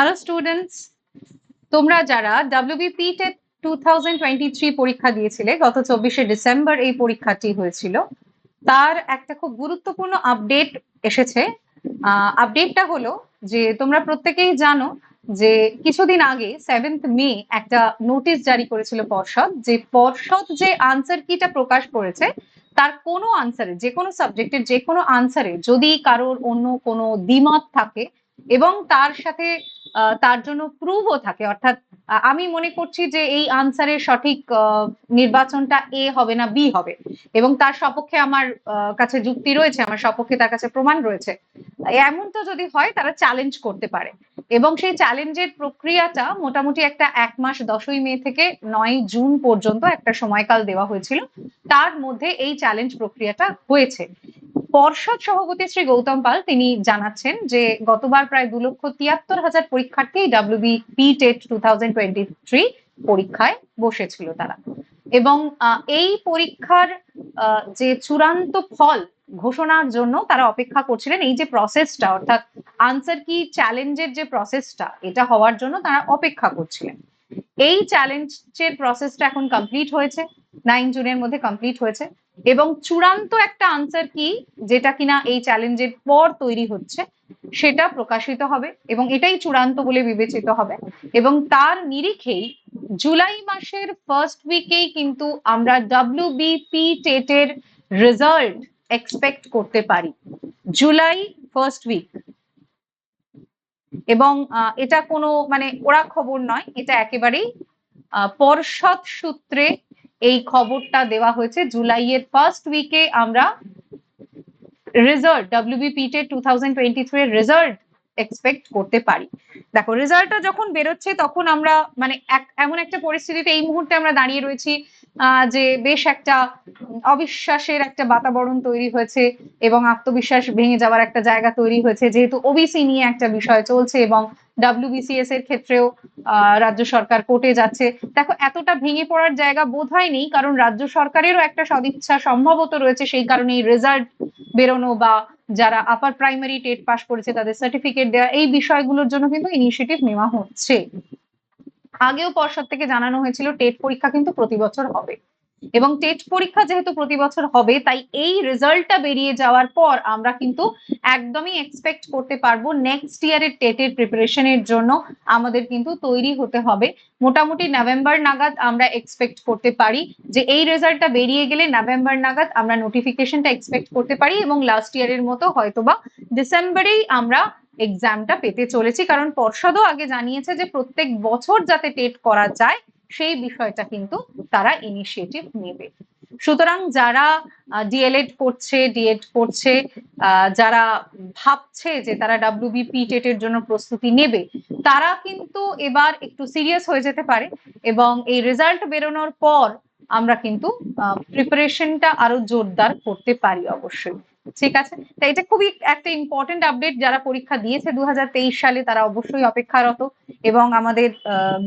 Hello students তোমরা যারা WBP TET two পরীক্ষা দিয়েছিলে, গত চব্বিশে ডিসেম্বর এই পরীক্ষাটি হয়েছিল, তার একটা খুব গুরুত্বপূর্ণ আপডেট এসেছে। আপডেটটা হলো যে তোমরা প্রত্যেকেই জানো যে কিছুদিন আগে সেভেন্থ মে একটা নোটিশ জারি করেছিল পর্ষদ যে পর্ষদ যে আনসার কিটা প্রকাশ করেছে, তার কোনো আনসারে যে কোনো সাবজেক্টের যে কোনো আনসারে যদি কারোর অন্য কোনো দ্বিমত থাকে এবং তার সাথে তার জন্য প্রুভও থাকে। অর্থাৎ আমি মনে করছি যে এই আনসারের সঠিক নির্বাচনটা এ হবে না, বি হবে। এবং তার সপক্ষে আমার কাছে যুক্তি রয়েছে, আমার সপক্ষে তার কাছে প্রমাণ রয়েছে। এমন তো যদি হয়, তারা চ্যালেঞ্জ করতে পারে। এবং সেই চ্যালেঞ্জের প্রক্রিয়াটা মোটামুটি একটা এক মাস, দশই মে থেকে নয় জুন পর্যন্ত একটা সময়কাল দেওয়া হয়েছিল। তার মধ্যে এই চ্যালেঞ্জ প্রক্রিয়াটা হয়েছে। পর্ষদ সভাপতি শ্রী গৌতম পাল তিনি জানাচ্ছেন যে গতবার প্রায় দু লক্ষ তিয়াত্তর হাজার পরীক্ষার্থী WB P TET two thousand twenty three পরীক্ষায় বসেছিল তারা। এবং এই পরীক্ষার যে চূড়ান্ত ফল ঘোষণার জন্য তারা অপেক্ষা করছিলেন, এই যে প্রসেসটা অর্থাৎ আনসার কি চ্যালেঞ্জের যে প্রসেসটা এটা হওয়ার জন্য তারা অপেক্ষা করছিলেন। এই চ্যালেঞ্জের প্রসেসটা এখন কমপ্লিট হয়েছে। নাইন জুনের মধ্যে কমপ্লিট হয়েছে। এবং চূড়ান্ত একটা আনসার কি, যেটা কিনা এই চ্যালেঞ্জের পর তৈরি হচ্ছে, সেটা প্রকাশিত হবে এবং এটাই চূড়ান্ত বলে বিবেচিত হবে। এবং তার নিরিখেই জুলাই মাসের ফার্স্ট উইকেই কিন্তু আমরা ডাব্লিউবিপি টেটের রেজাল্ট এক্সপেক্ট করতে পারি। জুলাই ফার্স্ট উইক এবং এটা কোনো মানে ওরা খবর নয়, এটা একেবারেই পর্ষদ সূত্রে এই খবরটা দেওয়া হয়েছে জুলাইয়ের ফার্স্ট উইকে আমরা result WBPTET two thousand three result expect করতে পারি। দেখো রেজাল্টটা যখন বেরোচ্ছে তখন আমরা মানে এমন একটা পরিস্থিতিতে এই মুহূর্তে আমরা দাঁড়িয়ে রয়েছি যে বেশ একটা অবিশ্বাসের একটা বাতাবরণ তৈরি হয়েছে এবং আত্মবিশ্বাস ভেঙে যাওয়ার একটা জায়গা তৈরি হয়েছে, যেহেতু ওবিসি নিয়ে একটা বিষয় চলছে এবং ডাব্লিউবিসিএস এর ক্ষেত্রেও রাজ্য সরকার কোর্টে যাচ্ছে। দেখো, এতটা ভেঙে পড়ার জায়গা বোধ নেই কারণ রাজ্য সরকারেরও একটা সদিচ্ছা সম্ভবত রয়েছে, সেই কারণে এই রেজাল্ট বেরোনো বা যারা আপার প্রাইমারি টেট পাস করেছে, তাদের সার্টিফিকেট দেওয়া এই বিষয়গুলোর জন্য কিন্তু ইনিশিয়েটিভ নেওয়া হচ্ছে। আগেও পর্ষদ থেকে জানানো হয়েছিল, টেট পরীক্ষা কিন্তু প্রতি বছর হবে। এবং টেট পরীক্ষা যেহেতু প্রতি বছর হবে, তাই এই রেজাল্টটা বেরিয়ে যাওয়ার পর আমরা কিন্তু একদমই এক্সপেক্ট করতে পারব নেক্সট ইয়ারের টেটের প্রিপারেশনের জন্য আমাদের কিন্তু তৈরি হতে হবে। মোটামুটি নভেম্বর নাগাদ আমরা এক্সপেক্ট করতে পারি যে এই রেজাল্টটা বেরিয়ে গেলে নভেম্বর নাগাদ আমরা নোটিফিকেশনটা এক্সপেক্ট করতে পারি এবং লাস্ট ইয়ারের মতো হয়তোবা ডিসেম্বরেই আমরা এক্সামটা পেতে চলেছি। কারণ পর্ষদও আগে জানিয়েছে যে প্রত্যেক বছর যাতে টেট করা যায় সেই বিষয়টা কিন্তু তারা ইনিশিয়েটিভ নেবে। সুতরাং যারা ডিএলএড করছে ডিএড করছে যারা ভাবছে যে তারা ডাব্লিউবিপি টেটের জন্য প্রস্তুতি নেবে, তারা কিন্তু এবার একটু সিরিয়াস হয়ে যেতে পারে এবং এই রেজাল্ট বেরোনোর পর আমরা কিন্তু প্রিপারেশনটা আরও জোরদার করতে পারি অবশ্যই। ঠিক আছে? তাই এটা খুবই একটা ইম্পর্টেন্ট আপডেট যারা পরীক্ষা দিয়েছে দু হাজার তেইশ সালে, তারা অবশ্যই অপেক্ষারত এবং আমাদের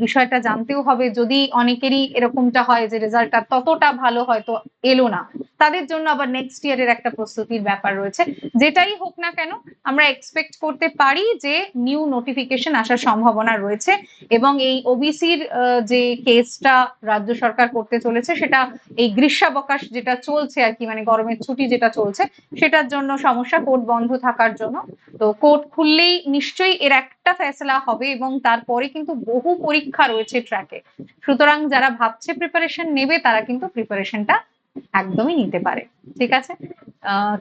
বিষয়টা জানতেও হবে। যদি অনেকেরই এরকমটা হয় যে রেজাল্টটা ততটা ভালো হয়তো এলো না তাদের জন্য আবার নেক্সট ইয়ারের একটা প্রস্তুতির ব্যাপার রয়েছে। যেটাই হোক না কেন, আমরা এক্সপেক্ট করতে পারি যে নিউ নোটিফিকেশন আসার সম্ভাবনা রয়েছে এবং এই ওবিসির যে কেসটা রাজ্য সরকার করতে চলেছে, সেটা এই গ্রীষ্মাবকাশ যেটা চলছে আর কি মানে গরমের ছুটি যেটা চলছে, সেটার জন্য সমস্যা, কোর্ট বন্ধ থাকার জন্য। তো কোর্ট খুললেই নিশ্চয়ই এর একটা ফেসলা হবে এবং তারপরে কিন্তু বহু পরীক্ষা রয়েছে ট্র্যাকে সুতরাং যারা ভাবছে প্রিপারেশন নেবে, তারা কিন্তু প্রিপারেশনটা একদমই নিতে পারে, ঠিক আছে?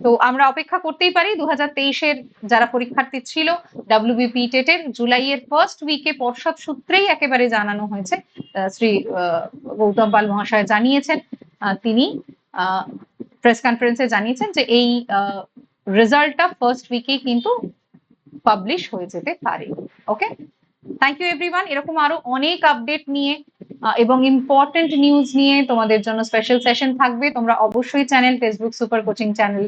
তো আমরা অপেক্ষা করতেই পারি দু হাজার তেইশের যারা পরীক্ষার্থী ছিল ডাব্লিউবিপি টেটের জুলাইয়ের ফার্স্ট উইকে পর্ষদ সূত্রেই একেবারে জানানো হয়েছে শ্রী গৌতম পাল মহাশয় জানিয়েছেন তিনি প্রেস কনফারেন্সে জানিয়েছেন যে এই রেজাল্টটা ফার্স্ট উইকেই কিন্তু পাবলিশ হয়ে যেতে পারে ওকে থ্যাংক ইউ এভরিওয়ান এরকম আরও অনেক আপডেট নিয়ে এবং ইম্পর্টেন্ট নিউজ নিয়ে তোমাদের জন্য স্পেশাল সেশন থাকবে। তোমরা অবশ্যই channel Facebook super coaching channel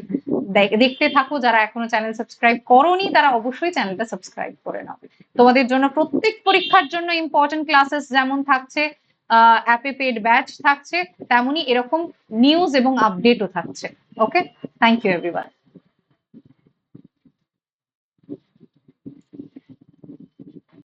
দেখতে থাকো। যারা এখনও চ্যানেল সাবস্ক্রাইব করোনি, তারা অবশ্যই চ্যানেলটা সাবস্ক্রাইব করে নাও। তোমাদের জন্য প্রত্যেক পরীক্ষার জন্য ইম্পর্টেন্ট ক্লাসেস যেমন থাকছে অ্যাপে পেড ব্যাচ থাকছে, তেমনি এরকম নিউজ এবং আপডেটও থাকছে। Okay thank you everyone